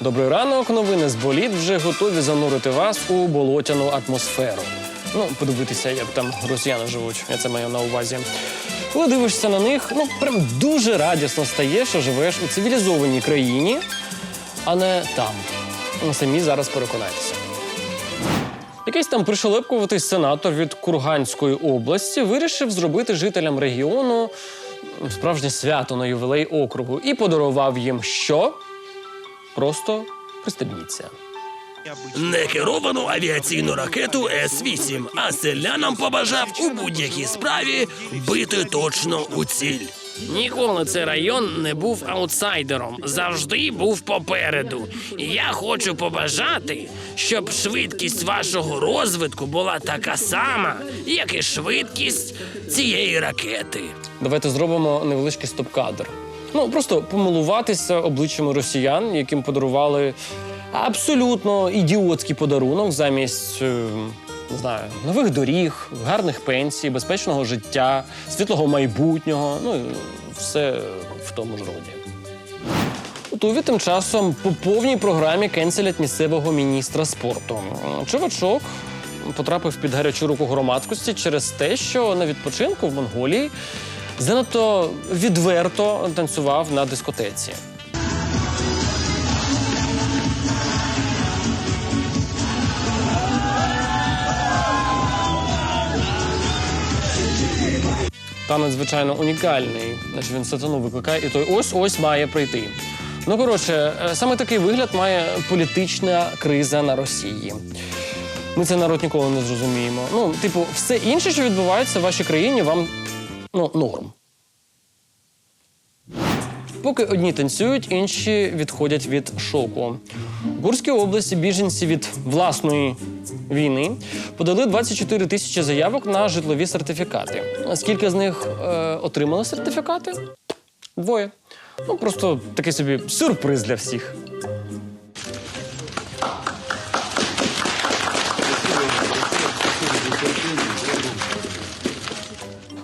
Добрий ранок, новини з боліт вже готові занурити вас у болотяну атмосферу. Ну, подивитися, як там росіяни живуть, я це маю на увазі. Коли дивишся на них, ну прям дуже радісно стає, що живеш у цивілізованій країні, а не там. Ну, Самі зараз переконайтеся. Якийсь там пришелепкуватий сенатор від Курганської області вирішив зробити жителям регіону справжнє свято на ювілей округу і подарував їм що? Просто пристебніться. Некеровану авіаційну ракету С-8, а селянам побажав у будь-якій справі бити точно у ціль. Ніколи цей район не був аутсайдером, завжди був попереду. І я хочу побажати, щоб швидкість вашого розвитку була така сама, як і швидкість цієї ракети. Давайте зробимо невеличкий стоп-кадр. Ну просто помилуватися обличчями росіян, яким подарували абсолютно ідіотський подарунок замість. е, Не знаю, нових доріг, гарних пенсій, безпечного життя, світлого майбутнього, ну все в тому ж роді. Туві тим часом по повній програмі кенселять місцевого міністра спорту. Чувачок потрапив під гарячу руку громадськості через те, що на відпочинку в Монголії занадто відверто танцював на дискотеці. Танець, звичайно, унікальний. Значить, він сатану викликає, і той ось ось має прийти. Ну коротше, е, саме такий вигляд має політична криза на Росії. Ми цей народ ніколи не зрозуміємо. Ну, типу, все інше, що відбувається в вашій країні, вам ну, норм. Поки одні танцюють, інші відходять від шоку. У Курській області біженці від власної війни подали 24 тисячі заявок на житлові сертифікати. Скільки з них е, отримали сертифікати? Двоє. Ну, просто такий собі сюрприз для всіх.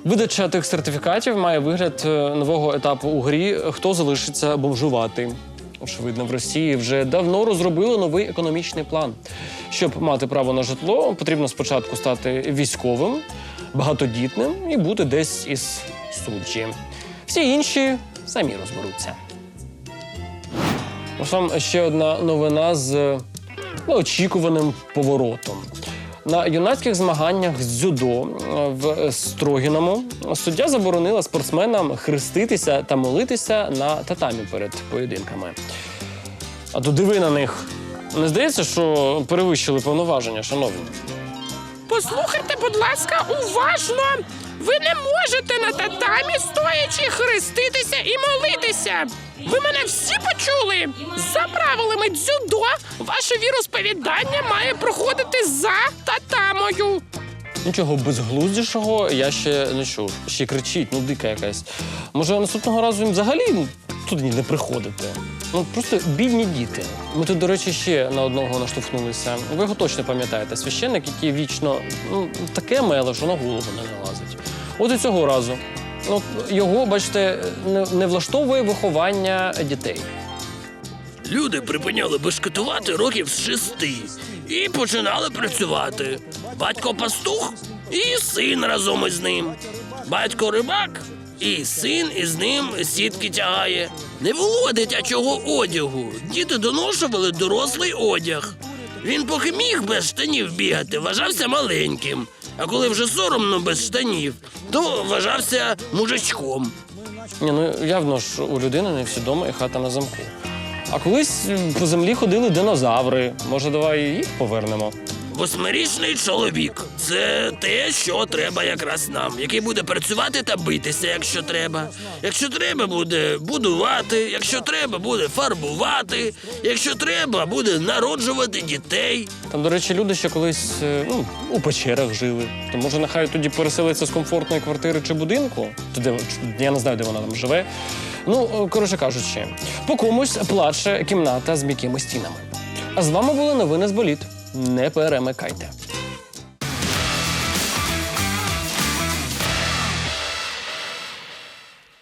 Видача тих сертифікатів має вигляд е, нового етапу у грі Хто залишиться бомжувати. Очевидно, в Росії вже давно розробили новий економічний план. Щоб мати право на житло, потрібно спочатку стати військовим, багатодітним і бути десь із суджі. Всі інші самі розберуться. Ось вам ще одна новина з неочікуваним поворотом. На юнацьких змаганнях з дзюдо е, в Строгіному суддя заборонила спортсменам хреститися та молитися на татамі перед поєдинками. А то диви на них. Не здається, що перевищили повноваження, шановні. Послухайте, будь ласка, уважно. Ви не можете на татамі стоячи хреститися і молитися. Ви мене всі почули? За правилами дзюдо ваше віросповідання має проходити за татамою. Нічого безглуздішого я ще не чув. Ще кричить, ну дика якась. Може, наступного разу їм взагалі ну, туди не приходити. Ну просто бідні діти. Ми тут, до речі, ще на одного наштовхнулися. Ви його точно пам'ятаєте. Священник, який вічно ну, таке меле, що на голову не налазить. От і цього разу. Його, бачите, не, не влаштовує виховання дітей. Люди припиняли бешкетувати років з шести і починали працювати. Батько пастух і син разом із ним. Батько рибак і син із ним сітки тягає. Не було дитячого одягу. Діти доношували дорослий одяг. Він поки міг без штанів бігати, вважався маленьким. А коли вже соромно без штанів, то вважався мужичком. Ні, ну явно ж у людини не всі дома і хата на замку. А колись по землі ходили динозаври. Може, давай їх повернемо. Восьмирічний чоловік це те, що треба якраз нам, який буде працювати та битися, якщо треба. Якщо треба, буде будувати, якщо треба, буде фарбувати, якщо треба, буде народжувати дітей. Там, до речі, люди ще колись е, ну, у печерах жили. То може нехай тоді переселиться з комфортної квартири чи будинку. То де, я не знаю, де вона там живе. Ну, е, коротше кажучи, по комусь плаче кімната з м'якими стінами. А з вами були новини з боліт. Не перемикайте.